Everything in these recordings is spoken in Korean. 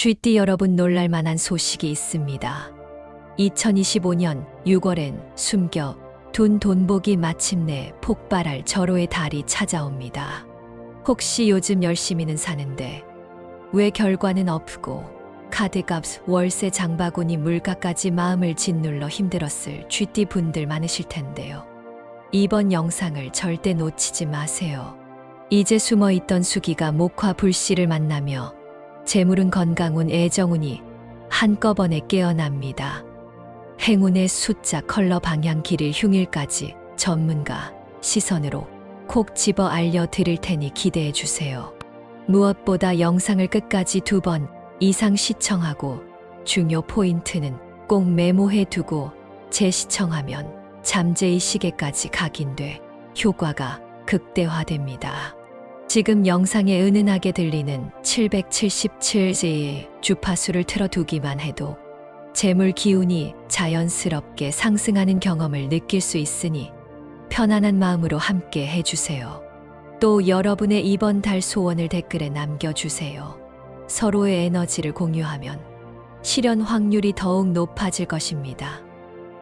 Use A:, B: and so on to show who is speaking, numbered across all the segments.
A: 쥐띠 여러분 놀랄 만한 소식이 있습니다. 2025년 6월엔 숨겨 둔 돈복이 마침내 폭발할 절호의 달이 찾아옵니다. 혹시 요즘 열심히는 사는데 왜 결과는 없고 카드값, 월세 장바구니 물가까지 마음을 짓눌러 힘들었을 쥐띠 분들 많으실 텐데요. 이번 영상을 절대 놓치지 마세요. 이제 숨어 있던 수기가 목화 불씨를 만나며 재물은 건강운 애정운이 한꺼번에 깨어납니다. 행운의 숫자 컬러 방향 길을 흉일까지 전문가 시선으로 콕 집어 알려드릴 테니 기대해 주세요. 무엇보다 영상을 끝까지 두 번 이상 시청하고 중요 포인트는 꼭 메모해 두고 재시청하면 잠재의 시계까지 각인돼 효과가 극대화됩니다. 지금 영상에 은은하게 들리는 777G의 주파수를 틀어두기만 해도 재물 기운이 자연스럽게 상승하는 경험을 느낄 수 있으니 편안한 마음으로 함께 해주세요. 또 여러분의 이번 달 소원을 댓글에 남겨주세요. 서로의 에너지를 공유하면 실현 확률이 더욱 높아질 것입니다.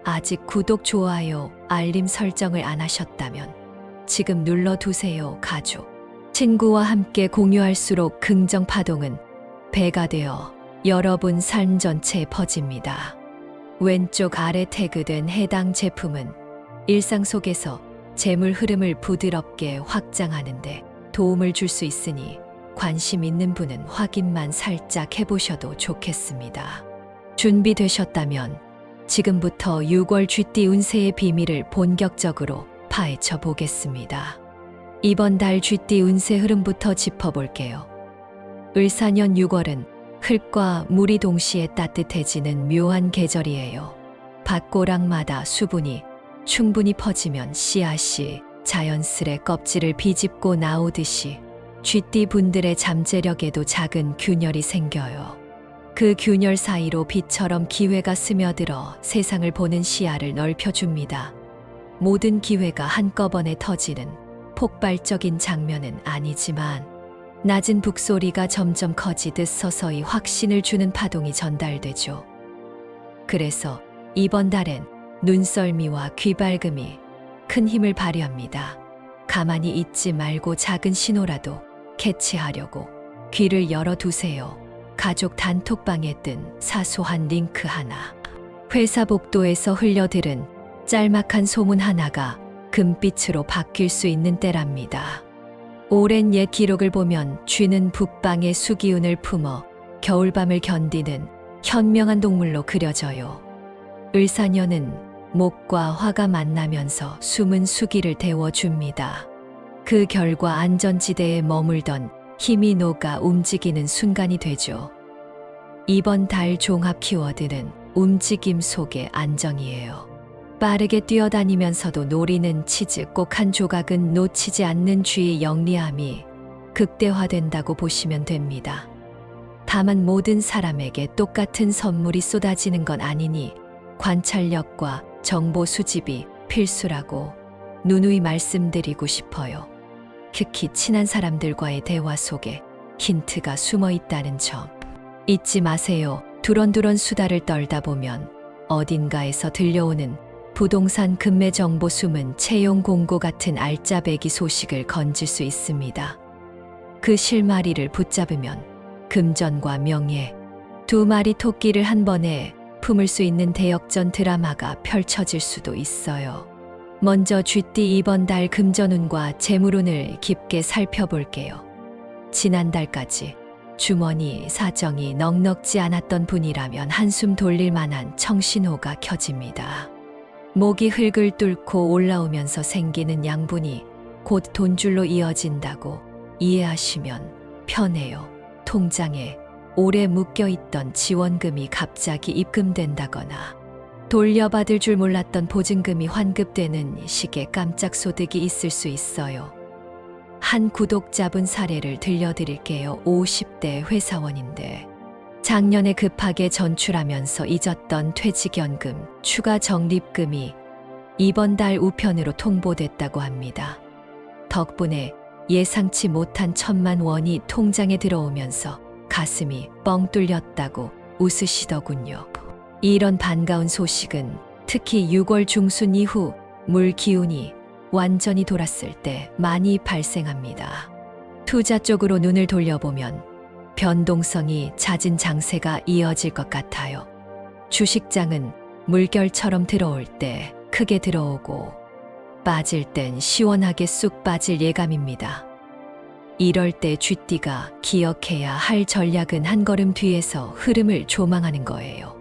A: 아직 구독, 좋아요, 알림 설정을 안 하셨다면 지금 눌러두세요, 가족. 친구와 함께 공유할수록 긍정 파동은 배가 되어 여러분 삶 전체에 퍼집니다. 왼쪽 아래 태그된 해당 제품은 일상 속에서 재물 흐름을 부드럽게 확장하는데 도움을 줄 수 있으니 관심 있는 분은 확인만 살짝 해보셔도 좋겠습니다. 준비되셨다면 지금부터 6월 쥐띠 운세의 비밀을 본격적으로 파헤쳐 보겠습니다. 이번 달 쥐띠 운세 흐름부터 짚어볼게요. 을사년 6월은 흙과 물이 동시에 따뜻해지는 묘한 계절이에요. 밭고랑마다 수분이 충분히 퍼지면 씨앗이 자연스레 껍질을 비집고 나오듯이 쥐띠 분들의 잠재력에도 작은 균열이 생겨요. 그 균열 사이로 빛처럼 기회가 스며들어 세상을 보는 시야를 넓혀줍니다. 모든 기회가 한꺼번에 터지는 폭발적인 장면은 아니지만 낮은 북소리가 점점 커지듯 서서히 확신을 주는 파동이 전달되죠. 그래서 이번 달엔 눈썰미와 귀발금이 큰 힘을 발휘합니다. 가만히 있지 말고 작은 신호라도 캐치하려고 귀를 열어두세요. 가족 단톡방에 뜬 사소한 링크 하나. 회사 복도에서 흘려들은 짤막한 소문 하나가 금빛으로 바뀔 수 있는 때랍니다. 오랜 옛 기록을 보면 쥐는 북방의 수기운을 품어 겨울밤을 견디는 현명한 동물로 그려져요. 을사년은 목과 화가 만나면서 숨은 수기를 데워줍니다. 그 결과 안전지대에 머물던 힘이 녹아 움직이는 순간이 되죠. 이번 달 종합 키워드는 움직임 속의 안정이에요. 빠르게 뛰어다니면서도 노리는 치즈 꼭 한 조각은 놓치지 않는 쥐의 영리함이 극대화된다고 보시면 됩니다. 다만 모든 사람에게 똑같은 선물이 쏟아지는 건 아니니 관찰력과 정보 수집이 필수라고 누누이 말씀드리고 싶어요. 특히 친한 사람들과의 대화 속에 힌트가 숨어 있다는 점. 잊지 마세요. 두런두런 수다를 떨다 보면 어딘가에서 들려오는 부동산 금매 정보 숨은 채용 공고 같은 알짜배기 소식을 건질 수 있습니다. 그 실마리를 붙잡으면 금전과 명예, 두 마리 토끼를 한 번에 품을 수 있는 대역전 드라마가 펼쳐질 수도 있어요. 먼저 쥐띠 이번 달 금전운과 재물운을 깊게 살펴볼게요. 지난달까지 주머니 사정이 넉넉지 않았던 분이라면 한숨 돌릴 만한 청신호가 켜집니다. 목이 흙을 뚫고 올라오면서 생기는 양분이 곧 돈줄로 이어진다고 이해하시면 편해요. 통장에 오래 묶여 있던 지원금이 갑자기 입금된다거나 돌려받을 줄 몰랐던 보증금이 환급되는 식의 깜짝 소득이 있을 수 있어요. 한 구독자분 사례를 들려드릴게요. 50대 회사원인데 작년에 급하게 전출하면서 잊었던 퇴직연금, 추가 적립금이 이번 달 우편으로 통보됐다고 합니다. 덕분에 예상치 못한 천만 원이 통장에 들어오면서 가슴이 뻥 뚫렸다고 웃으시더군요. 이런 반가운 소식은 특히 6월 중순 이후 물 기운이 완전히 돌았을 때 많이 발생합니다. 투자 쪽으로 눈을 돌려보면 변동성이 잦은 장세가 이어질 것 같아요. 주식장은 물결처럼 들어올 때 크게 들어오고 빠질 땐 시원하게 쑥 빠질 예감입니다. 이럴 때 쥐띠가 기억해야 할 전략은 한 걸음 뒤에서 흐름을 조망하는 거예요.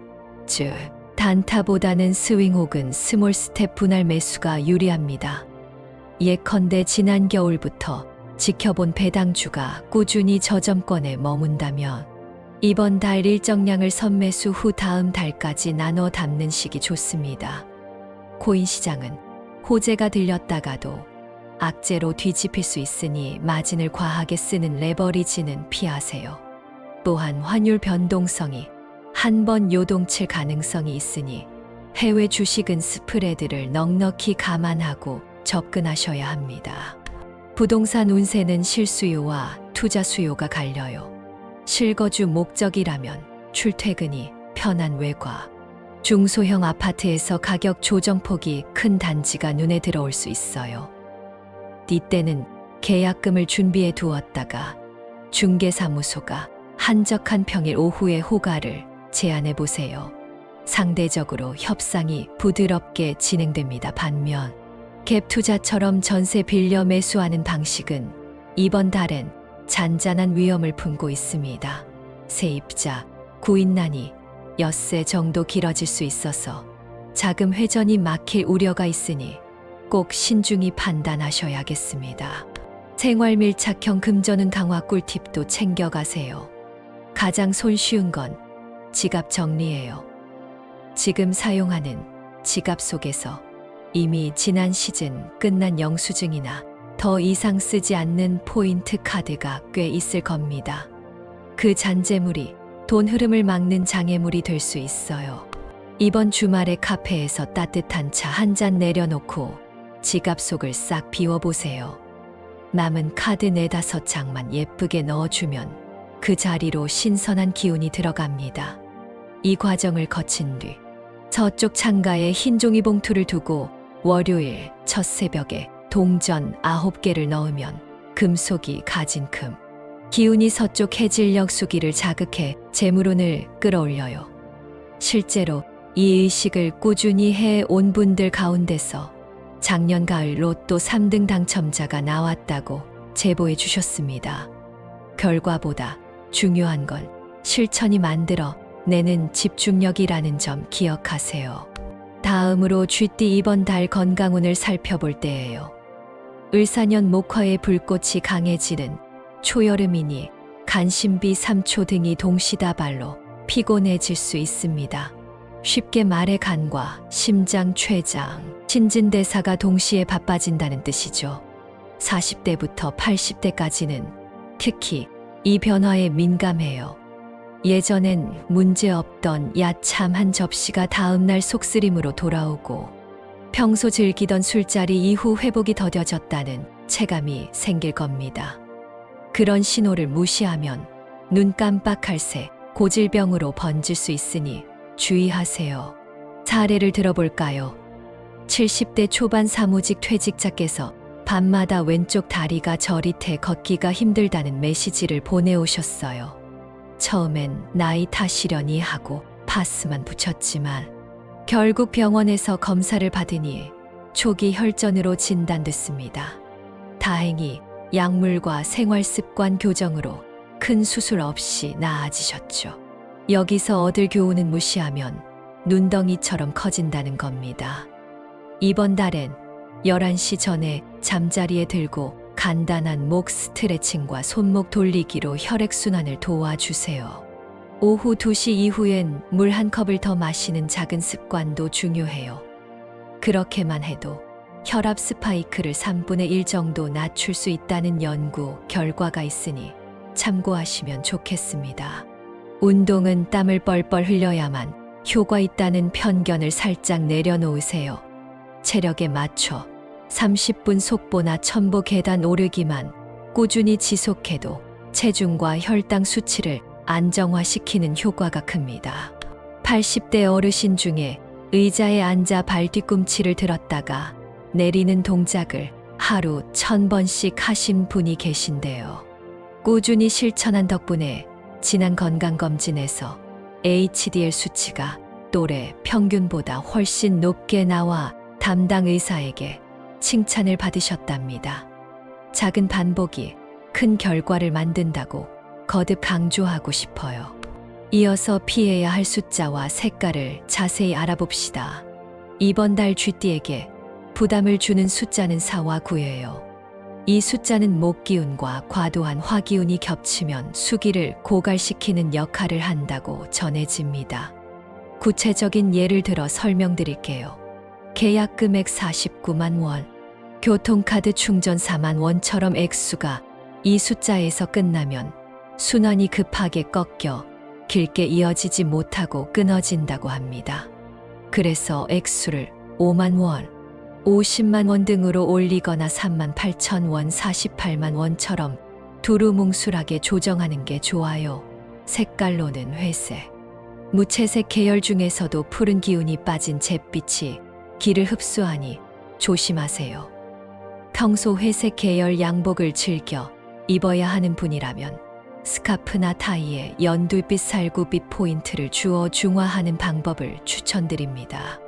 A: 즉, 단타보다는 스윙 혹은 스몰 스텝 분할 매수가 유리합니다. 예컨대 지난 겨울부터 지켜본 배당주가 꾸준히 저점권에 머문다면 이번 달 일정량을 선매수 후 다음 달까지 나눠 담는 식이 좋습니다. 코인 시장은 호재가 들렸다가도 악재로 뒤집힐 수 있으니 마진을 과하게 쓰는 레버리지는 피하세요. 또한 환율 변동성이 한 번 요동칠 가능성이 있으니 해외 주식은 스프레드를 넉넉히 감안하고 접근하셔야 합니다. 부동산 운세는 실수요와 투자 수요가 갈려요. 실거주 목적이라면 출퇴근이 편한 외과, 중소형 아파트에서 가격 조정폭이 큰 단지가 눈에 들어올 수 있어요. 이때는 계약금을 준비해 두었다가 중개사무소가 한적한 평일 오후에 호가를 제안해 보세요. 상대적으로 협상이 부드럽게 진행됩니다. 반면 갭 투자처럼 전세 빌려 매수하는 방식은 이번 달엔 잔잔한 위험을 품고 있습니다. 세입자, 구인난이 엿새 정도 길어질 수 있어서 자금 회전이 막힐 우려가 있으니 꼭 신중히 판단하셔야겠습니다. 생활 밀착형 금전은 강화 꿀팁도 챙겨가세요. 가장 손쉬운 건 지갑 정리예요. 지금 사용하는 지갑 속에서 이미 지난 시즌 끝난 영수증이나 더 이상 쓰지 않는 포인트 카드가 꽤 있을 겁니다. 그 잔재물이 돈 흐름을 막는 장애물이 될 수 있어요. 이번 주말에 카페에서 따뜻한 차 한 잔 내려놓고 지갑 속을 싹 비워보세요. 남은 카드 네다섯 장만 예쁘게 넣어주면 그 자리로 신선한 기운이 들어갑니다. 이 과정을 거친 뒤 저쪽 창가에 흰 종이 봉투를 두고 월요일 첫 새벽에 동전 아홉 개를 넣으면 금속이 가진 금. 기운이 서쪽 해질녘 수기를 자극해 재물운을 끌어올려요. 실제로 이 의식을 꾸준히 해 온 분들 가운데서 작년 가을 로또 3등 당첨자가 나왔다고 제보해 주셨습니다. 결과보다 중요한 건 실천이 만들어 내는 집중력이라는 점 기억하세요. 다음으로 쥐띠 이번 달 건강운을 살펴볼 때예요. 을사년 목화의 불꽃이 강해지는 초여름이니 간신비 3초 등이 동시다발로 피곤해질 수 있습니다. 쉽게 말해 간과 심장, 췌장, 신진대사가 동시에 바빠진다는 뜻이죠. 40대부터 80대까지는 특히 이 변화에 민감해요. 예전엔 문제 없던 야참 한 접시가 다음날 속쓰림으로 돌아오고 평소 즐기던 술자리 이후 회복이 더뎌졌다는 체감이 생길 겁니다. 그런 신호를 무시하면 눈 깜빡할 새 고질병으로 번질 수 있으니 주의하세요. 사례를 들어볼까요? 70대 초반 사무직 퇴직자께서 밤마다 왼쪽 다리가 저릿해 걷기가 힘들다는 메시지를 보내오셨어요. 처음엔 나이 탓이려니 하고 파스만 붙였지만 결국 병원에서 검사를 받으니 초기 혈전으로 진단됐습니다. 다행히 약물과 생활 습관 교정으로 큰 수술 없이 나아지셨죠. 여기서 얻을 교훈은 무시하면 눈덩이처럼 커진다는 겁니다. 이번 달엔 11시 전에 잠자리에 들고 간단한 목 스트레칭과 손목 돌리기로 혈액순환을 도와주세요. 오후 2시 이후엔 물 한 컵을 더 마시는 작은 습관도 중요해요. 그렇게만 해도 혈압 스파이크를 3분의 1 정도 낮출 수 있다는 연구 결과가 있으니 참고하시면 좋겠습니다. 운동은 땀을 뻘뻘 흘려야만 효과 있다는 편견을 살짝 내려놓으세요. 체력에 맞춰 30분 속보나 첨보 계단 오르기만 꾸준히 지속해도 체중과 혈당 수치를 안정화시키는 효과가 큽니다. 80대 어르신 중에 의자에 앉아 발 뒤꿈치를 들었다가 내리는 동작을 하루 천 번씩 하신 분이 계신데요. 꾸준히 실천한 덕분에 지난 건강검진에서 HDL 수치가 또래 평균보다 훨씬 높게 나와 담당 의사에게 칭찬을 받으셨답니다. 작은 반복이 큰 결과를 만든다고 거듭 강조하고 싶어요. 이어서 피해야 할 숫자와 색깔을 자세히 알아봅시다. 이번 달 쥐띠에게 부담을 주는 숫자는 4와 9예요. 이 숫자는 목기운과 과도한 화기운이 겹치면 수기를 고갈시키는 역할을 한다고 전해집니다. 구체적인 예를 들어 설명드릴게요. 계약 금액 49만 원, 교통카드 충전 4만 원처럼 액수가 이 숫자에서 끝나면 순환이 급하게 꺾여 길게 이어지지 못하고 끊어진다고 합니다. 그래서 액수를 5만 원, 50만 원 등으로 올리거나 3만 8천 원, 48만 원처럼 두루뭉술하게 조정하는 게 좋아요. 색깔로는 회색. 무채색 계열 중에서도 푸른 기운이 빠진 잿빛이 기를 흡수하니 조심하세요. 평소 회색 계열 양복을 즐겨 입어야 하는 분이라면 스카프나 타이에 연두빛 살구빛 포인트를 주어 중화하는 방법을 추천드립니다.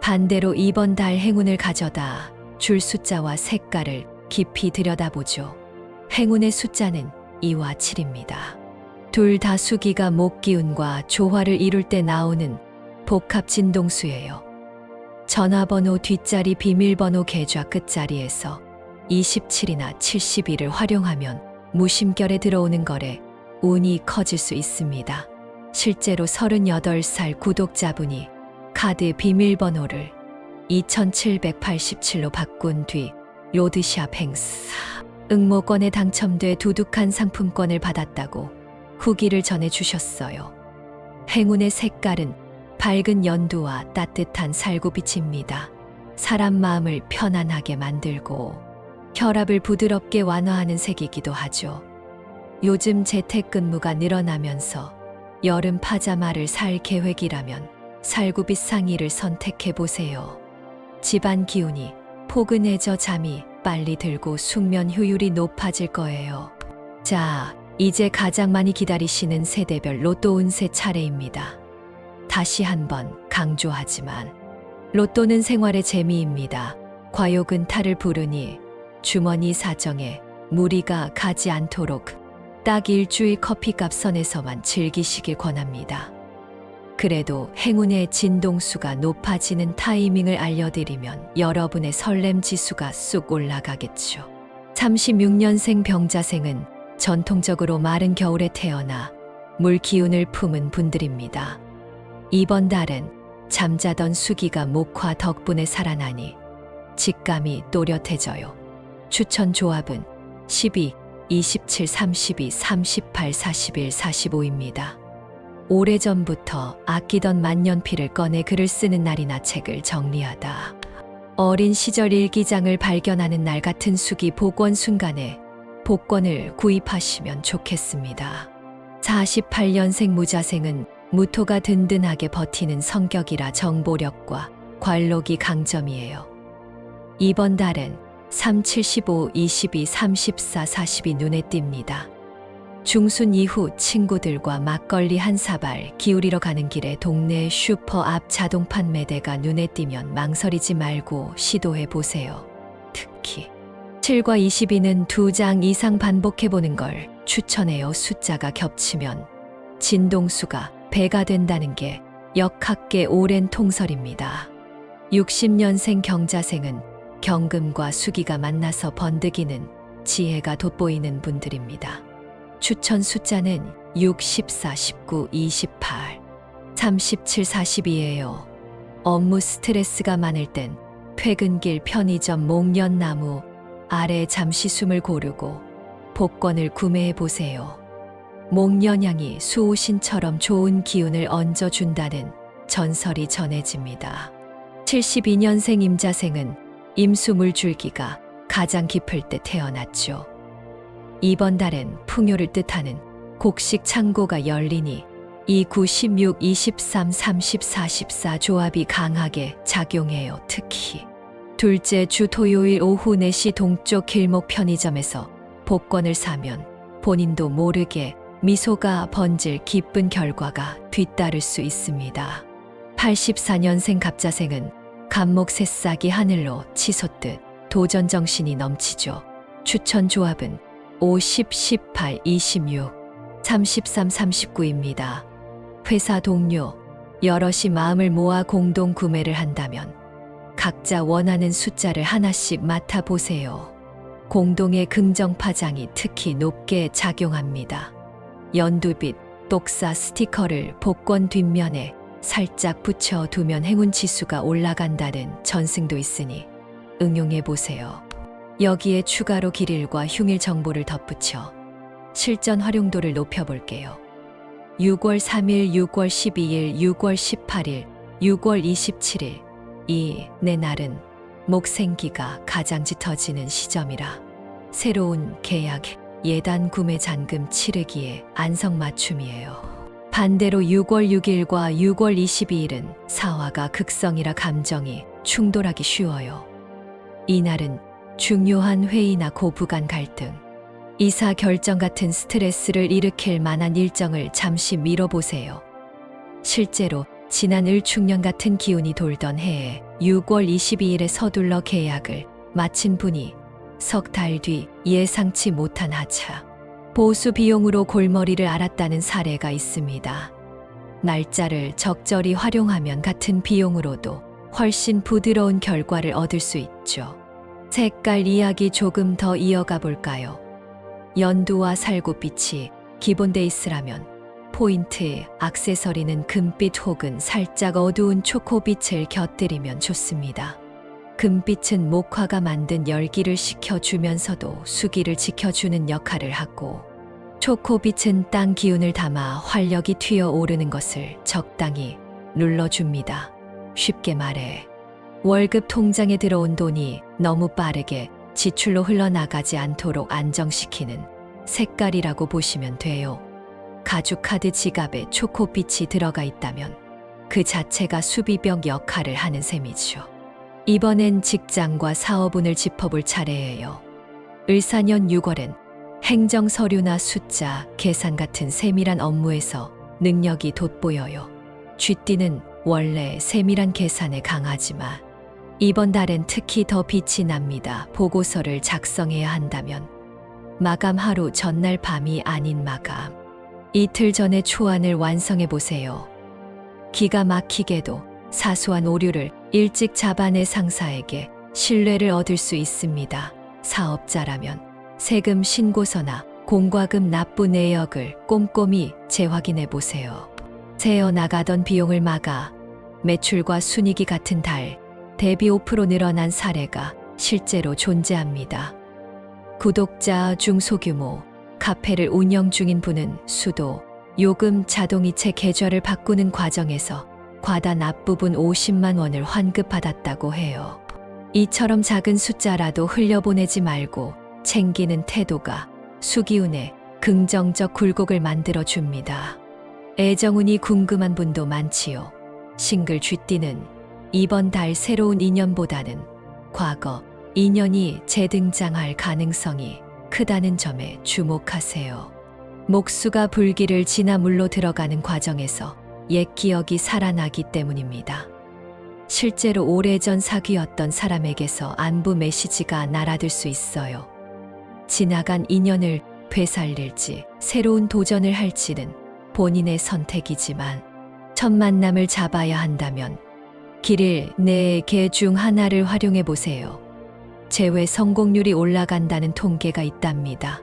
A: 반대로 이번 달 행운을 가져다 줄 숫자와 색깔을 깊이 들여다보죠. 행운의 숫자는 2와 7입니다. 둘 다 수기가 목 기운과 조화를 이룰 때 나오는 복합 진동수예요. 전화번호 뒷자리 비밀번호 계좌 끝자리에서 27이나 71을 활용하면 무심결에 들어오는 거래 운이 커질 수 있습니다. 실제로 38살 구독자분이 카드 비밀번호를 2787로 바꾼 뒤 로드샵 행사 응모권에 당첨돼 두둑한 상품권을 받았다고 후기를 전해주셨어요. 행운의 색깔은 밝은 연두와 따뜻한 살구빛입니다. 사람 마음을 편안하게 만들고 혈압을 부드럽게 완화하는 색이기도 하죠. 요즘 재택근무가 늘어나면서 여름 파자마를 살 계획이라면 살구빛 상의를 선택해 보세요. 집안 기운이 포근해져 잠이 빨리 들고 숙면 효율이 높아질 거예요. 자, 이제 가장 많이 기다리시는 세대별 로또 운세 차례입니다. 다시 한번 강조하지만 로또는 생활의 재미입니다. 과욕은 탈을 부르니 주머니 사정에 무리가 가지 않도록 딱 일주일 커피값 선에서만 즐기시길 권합니다. 그래도 행운의 진동수가 높아지는 타이밍을 알려드리면 여러분의 설렘 지수가 쑥 올라가겠죠. 36년생 병자생은 전통적으로 마른 겨울에 태어나 물 기운을 품은 분들입니다. 이번 달은 잠자던 수기가 목화 덕분에 살아나니 직감이 또렷해져요. 추천 조합은 12, 27, 32, 38, 41, 45입니다. 오래전부터 아끼던 만년필을 꺼내 글을 쓰는 날이나 책을 정리하다. 어린 시절 일기장을 발견하는 날 같은 수기 복원 순간에 복권을 구입하시면 좋겠습니다. 48년생 무자생은 무토가 든든하게 버티는 성격이라 정보력과 관록이 강점이에요. 이번 달은 3, 75, 22, 34, 40이 눈에 띕니다. 중순 이후 친구들과 막걸리 한 사발 기울이러 가는 길에 동네 슈퍼 앞 자동 판 매대가 눈에 띄면 망설이지 말고 시도해 보세요. 특히 7과 22는 두 장 이상 반복해 보는 걸 추천해요. 숫자가 겹치면 진동수가 배가 된다는 게 역학계 오랜 통설입니다. 60년생 경자생은 경금과 수기가 만나서 번득이는 지혜가 돋보이는 분들입니다. 추천 숫자는 6, 14, 19, 28, 37, 40이에요. 업무 스트레스가 많을 땐 퇴근길 편의점 목련나무 아래 잠시 숨을 고르고 복권을 구매해 보세요. 목련향이 수호신처럼 좋은 기운을 얹어준다는 전설이 전해집니다. 72년생 임자생은 임수물 줄기가 가장 깊을 때 태어났죠. 이번 달엔 풍요를 뜻하는 곡식 창고가 열리니 2, 9, 16, 23, 30, 44 조합이 강하게 작용해요. 특히 둘째 주 토요일 오후 4시 동쪽 길목 편의점에서 복권을 사면 본인도 모르게 미소가 번질 기쁜 결과가 뒤따를 수 있습니다. 84년생 갑자생은 갑목 새싹이 하늘로 치솟듯 도전 정신이 넘치죠. 추천 조합은 5, 10, 18, 26, 33, 39입니다. 회사 동료, 여럿이 마음을 모아 공동 구매를 한다면 각자 원하는 숫자를 하나씩 맡아보세요. 공동의 긍정 파장이 특히 높게 작용합니다. 연두빛, 똑사 스티커를 복권 뒷면에 살짝 붙여두면 행운 지수가 올라간다는 전승도 있으니 응용해 보세요. 여기에 추가로 길일과 흉일 정보를 덧붙여 실전 활용도를 높여볼게요. 6월 3일, 6월 12일, 6월 18일, 6월 27일 이네 날은 목생기가 가장 짙어지는 시점이라 새로운 계약, 예단 구매 잔금 치르기에 안성맞춤이에요. 반대로 6월 6일과 6월 22일은 사화가 극성이라 감정이 충돌하기 쉬워요. 이날은 중요한 회의나 고부간 갈등, 이사 결정 같은 스트레스를 일으킬 만한 일정을 잠시 미뤄보세요. 실제로 지난 을축년 같은 기운이 돌던 해에 6월 22일에 서둘러 계약을 마친 분이 석 달 뒤 예상치 못한 하차, 보수 비용으로 골머리를 앓았다는 사례가 있습니다. 날짜를 적절히 활용하면 같은 비용으로도 훨씬 부드러운 결과를 얻을 수 있죠. 색깔 이야기 조금 더 이어가 볼까요? 연두와 살구빛이 기본 베이스라면 포인트, 액세서리는 금빛 혹은 살짝 어두운 초코빛을 곁들이면 좋습니다. 금빛은 목화가 만든 열기를 식혀주면서도 수기를 지켜주는 역할을 하고 초코빛은 땅 기운을 담아 활력이 튀어 오르는 것을 적당히 눌러줍니다. 쉽게 말해 월급 통장에 들어온 돈이 너무 빠르게 지출로 흘러나가지 않도록 안정시키는 색깔이라고 보시면 돼요. 가죽 카드 지갑에 초코빛이 들어가 있다면 그 자체가 수비벽 역할을 하는 셈이죠. 이번엔 직장과 사업운을 짚어볼 차례예요. 을사년 6월엔 행정 서류나 숫자, 계산 같은 세밀한 업무에서 능력이 돋보여요. 쥐띠는 원래 세밀한 계산에 강하지만 이번 달엔 특히 더 빛이 납니다. 보고서를 작성해야 한다면 마감 하루 전날 밤이 아닌 마감. 이틀 전에 초안을 완성해 보세요. 기가 막히게도 사소한 오류를 일찍 잡아내 상사에게 신뢰를 얻을 수 있습니다. 사업자라면 세금 신고서나 공과금 납부 내역을 꼼꼼히 재확인해 보세요. 새어 나가던 비용을 막아 매출과 순이익이 같은 달 대비 5% 늘어난 사례가 실제로 존재합니다. 구독자 중 소규모 카페를 운영 중인 분은 수도, 요금 자동이체 계좌를 바꾸는 과정에서 과다 납부분 50만 원을 환급받았다고 해요. 이처럼 작은 숫자라도 흘려보내지 말고 챙기는 태도가 수기운에 긍정적 굴곡을 만들어 줍니다. 애정운이 궁금한 분도 많지요. 싱글 쥐띠는 이번 달 새로운 인연보다는 과거 인연이 재등장할 가능성이 크다는 점에 주목하세요. 목수가 불길을 지나 물로 들어가는 과정에서 옛 기억이 살아나기 때문입니다. 실제로 오래전 사귀었던 사람에게서 안부 메시지가 날아들 수 있어요. 지나간 인연을 되살릴지 새로운 도전을 할지는 본인의 선택이지만 첫 만남을 잡아야 한다면 길을 네개중 하나를 활용해 보세요. 재회 성공률이 올라간다는 통계가 있답니다.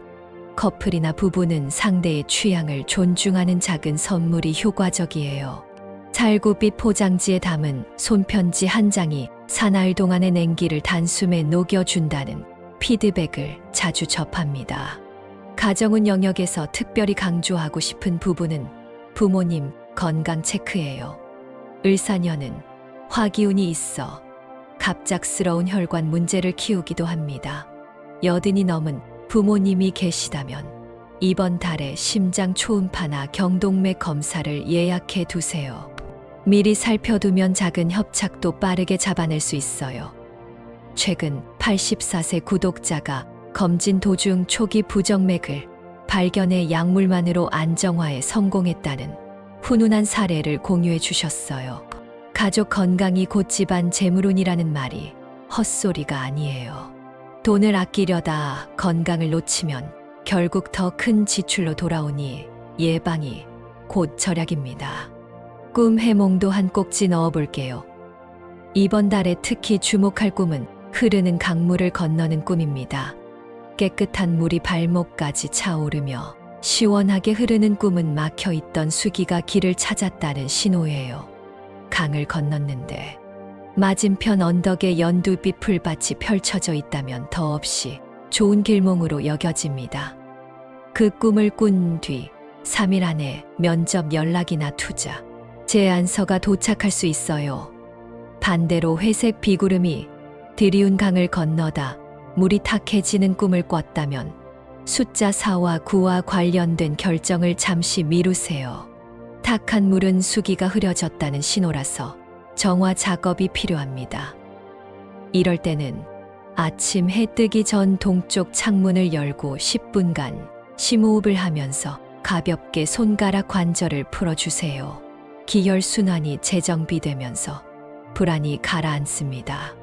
A: 커플이나 부부는 상대의 취향을 존중하는 작은 선물이 효과적이에요. 살구빛 포장지에 담은 손편지 한 장이 사나흘 동안의 냉기를 단숨에 녹여준다는 피드백을 자주 접합니다. 가정운 영역에서 특별히 강조하고 싶은 부분은 부모님 건강 체크예요. 을사년은 화기운이 있어 갑작스러운 혈관 문제를 키우기도 합니다. 여든이 넘은 부모님이 계시다면 이번 달에 심장 초음파나 경동맥 검사를 예약해 두세요. 미리 살펴두면 작은 협착도 빠르게 잡아낼 수 있어요. 최근 84세 구독자가 검진 도중 초기 부정맥을 발견해 약물만으로 안정화에 성공했다는 훈훈한 사례를 공유해 주셨어요. 가족 건강이 곧 집안 재물운이라는 말이 헛소리가 아니에요. 돈을 아끼려다 건강을 놓치면 결국 더 큰 지출로 돌아오니 예방이 곧 절약입니다. 꿈 해몽도 한 꼭지 넣어 볼게요. 이번 달에 특히 주목할 꿈은 흐르는 강물을 건너는 꿈입니다. 깨끗한 물이 발목까지 차오르며 시원하게 흐르는 꿈은 막혀 있던 수기가 길을 찾았다는 신호예요. 강을 건넜는데 맞은편 언덕에 연두빛 풀밭이 펼쳐져 있다면 더없이 좋은 길몽으로 여겨집니다. 그 꿈을 꾼 뒤 3일 안에 면접 연락이나 투자, 제안서가 도착할 수 있어요. 반대로 회색 비구름이 드리운 강을 건너다 물이 탁해지는 꿈을 꿨다면 숫자 4와 9와 관련된 결정을 잠시 미루세요. 탁한 물은 수기가 흐려졌다는 신호라서 정화 작업이 필요합니다. 이럴 때는 아침 해 뜨기 전 동쪽 창문을 열고 10분간 심호흡을 하면서 가볍게 손가락 관절을 풀어주세요. 기혈순환이 재정비되면서 불안이 가라앉습니다.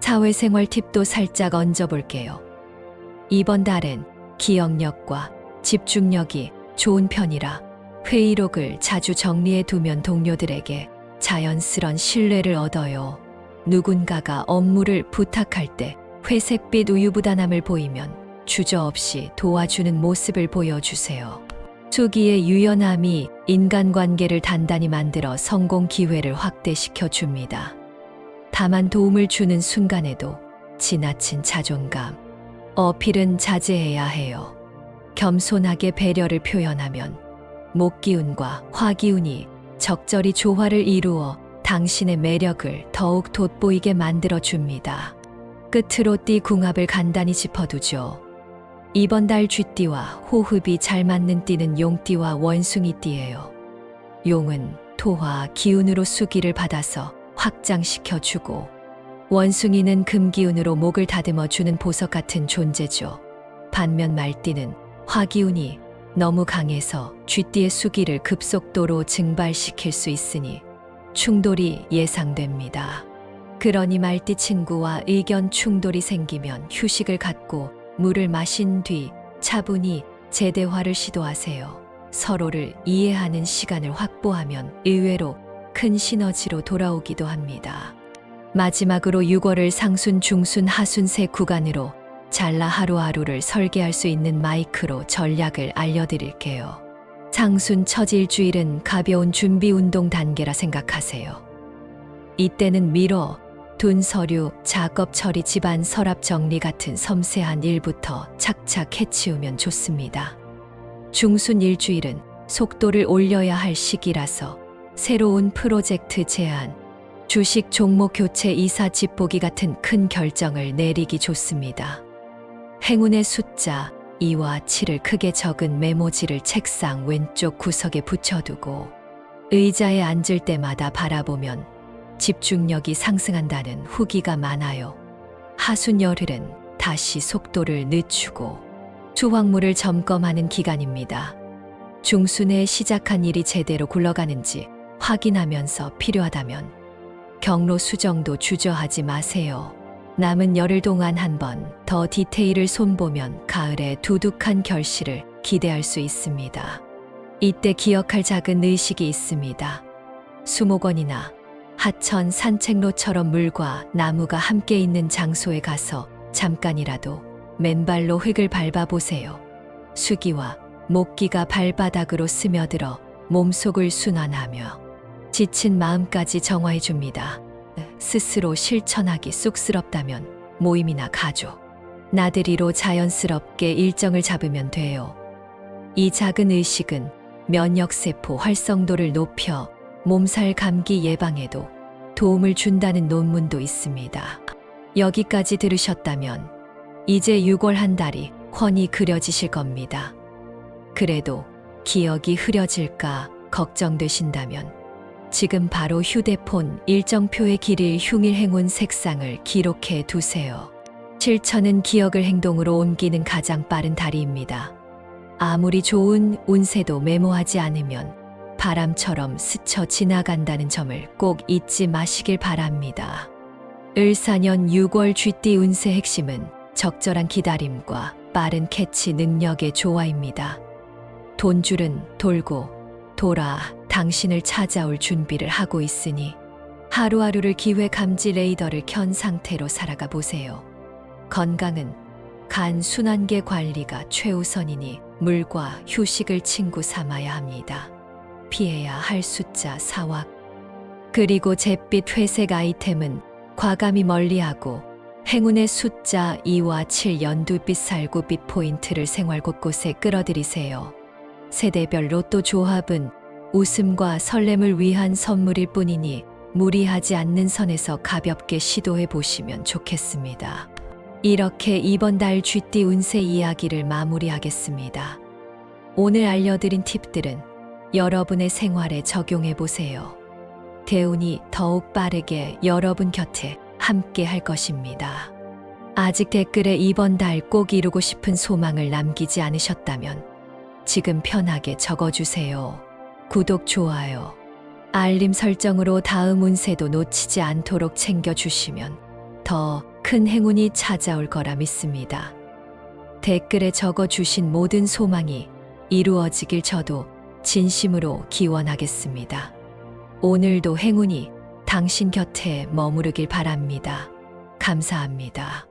A: 사회생활 팁도 살짝 얹어볼게요. 이번 달엔 기억력과 집중력이 좋은 편이라 회의록을 자주 정리해 두면 동료들에게 자연스런 신뢰를 얻어요. 누군가가 업무를 부탁할 때 회색빛 우유부단함을 보이면 주저없이 도와주는 모습을 보여주세요. 수기의 유연함이 인간관계를 단단히 만들어 성공 기회를 확대시켜 줍니다. 다만 도움을 주는 순간에도 지나친 자존감, 어필은 자제해야 해요. 겸손하게 배려를 표현하면 목기운과 화기운이 적절히 조화를 이루어 당신의 매력을 더욱 돋보이게 만들어 줍니다. 끝으로 띠 궁합을 간단히 짚어두죠. 이번 달 쥐띠와 호흡이 잘 맞는 띠는 용띠와 원숭이띠예요. 용은 토화 기운으로 수기를 받아서 확장시켜 주고 원숭이는 금기운으로 목을 다듬어 주는 보석 같은 존재죠. 반면 말띠는 화기운이 너무 강해서 쥐띠의 수기를 급속도로 증발시킬 수 있으니 충돌이 예상됩니다. 그러니 말띠 친구와 의견 충돌이 생기면 휴식을 갖고 물을 마신 뒤 차분히 재대화를 시도하세요. 서로를 이해하는 시간을 확보하면 의외로 큰 시너지로 돌아오기도 합니다. 마지막으로 6월을 상순, 중순, 하순 세 구간으로 잘라 하루하루를 설계할 수 있는 마이크로 전략을 알려드릴게요. 상순 첫 일주일은 가벼운 준비 운동 단계라 생각하세요. 이때는 미뤄, 둔 서류, 작업 처리, 집안 서랍 정리 같은 섬세한 일부터 착착 해치우면 좋습니다. 중순 일주일은 속도를 올려야 할 시기라서 새로운 프로젝트 제안, 주식 종목 교체 이사 집 보기 같은 큰 결정을 내리기 좋습니다. 행운의 숫자 2와 7을 크게 적은 메모지를 책상 왼쪽 구석에 붙여두고 의자에 앉을 때마다 바라보면 집중력이 상승한다는 후기가 많아요. 하순 열흘은 다시 속도를 늦추고 수확물을 점검하는 기간입니다. 중순에 시작한 일이 제대로 굴러가는지 확인하면서 필요하다면 경로 수정도 주저하지 마세요. 남은 열흘 동안 한 번 더 디테일을 손보면 가을에 두둑한 결실을 기대할 수 있습니다. 이때 기억할 작은 의식이 있습니다. 수목원이나 하천 산책로처럼 물과 나무가 함께 있는 장소에 가서 잠깐이라도 맨발로 흙을 밟아보세요. 수기와 목기가 발바닥으로 스며들어 몸속을 순환하며 지친 마음까지 정화해 줍니다. 스스로 실천하기 쑥스럽다면 모임이나 가족, 나들이로 자연스럽게 일정을 잡으면 돼요. 이 작은 의식은 면역세포 활성도를 높여 몸살 감기 예방에도 도움을 준다는 논문도 있습니다. 여기까지 들으셨다면 이제 6월 한 달이 훤히 그려지실 겁니다. 그래도 기억이 흐려질까 걱정되신다면 지금 바로 휴대폰 일정표에 기릴 흉일 행운 색상을 기록해 두세요. 실천은 기억을 행동으로 옮기는 가장 빠른 다리입니다. 아무리 좋은 운세도 메모하지 않으면 바람처럼 스쳐 지나간다는 점을 꼭 잊지 마시길 바랍니다. 을사년 6월 쥐띠 운세 핵심은 적절한 기다림과 빠른 캐치 능력의 조화입니다. 돈줄은 돌고 돌아 당신을 찾아올 준비를 하고 있으니 하루하루를 기회 감지 레이더를 켠 상태로 살아가 보세요. 건강은 간 순환계 관리가 최우선이니 물과 휴식을 친구 삼아야 합니다. 피해야 할 숫자 4와 그리고 잿빛 회색 아이템은 과감히 멀리하고 행운의 숫자 2와 7 연두빛 살구빛 포인트를 생활 곳곳에 끌어들이세요. 세대별 로 또 조합은 웃음과 설렘을 위한 선물일 뿐이니 무리하지 않는 선에서 가볍게 시도해 보시면 좋겠습니다. 이렇게 이번 달 쥐띠 운세 이야기를 마무리하겠습니다. 오늘 알려드린 팁들은 여러분의 생활에 적용해 보세요. 대운이 더욱 빠르게 여러분 곁에 함께 할 것입니다. 아직 댓글에 이번 달 꼭 이루고 싶은 소망을 남기지 않으셨다면 지금 편하게 적어주세요. 구독, 좋아요, 알림 설정으로 다음 운세도 놓치지 않도록 챙겨주시면 더 큰 행운이 찾아올 거라 믿습니다. 댓글에 적어주신 모든 소망이 이루어지길 저도 진심으로 기원하겠습니다. 오늘도 행운이 당신 곁에 머무르길 바랍니다. 감사합니다.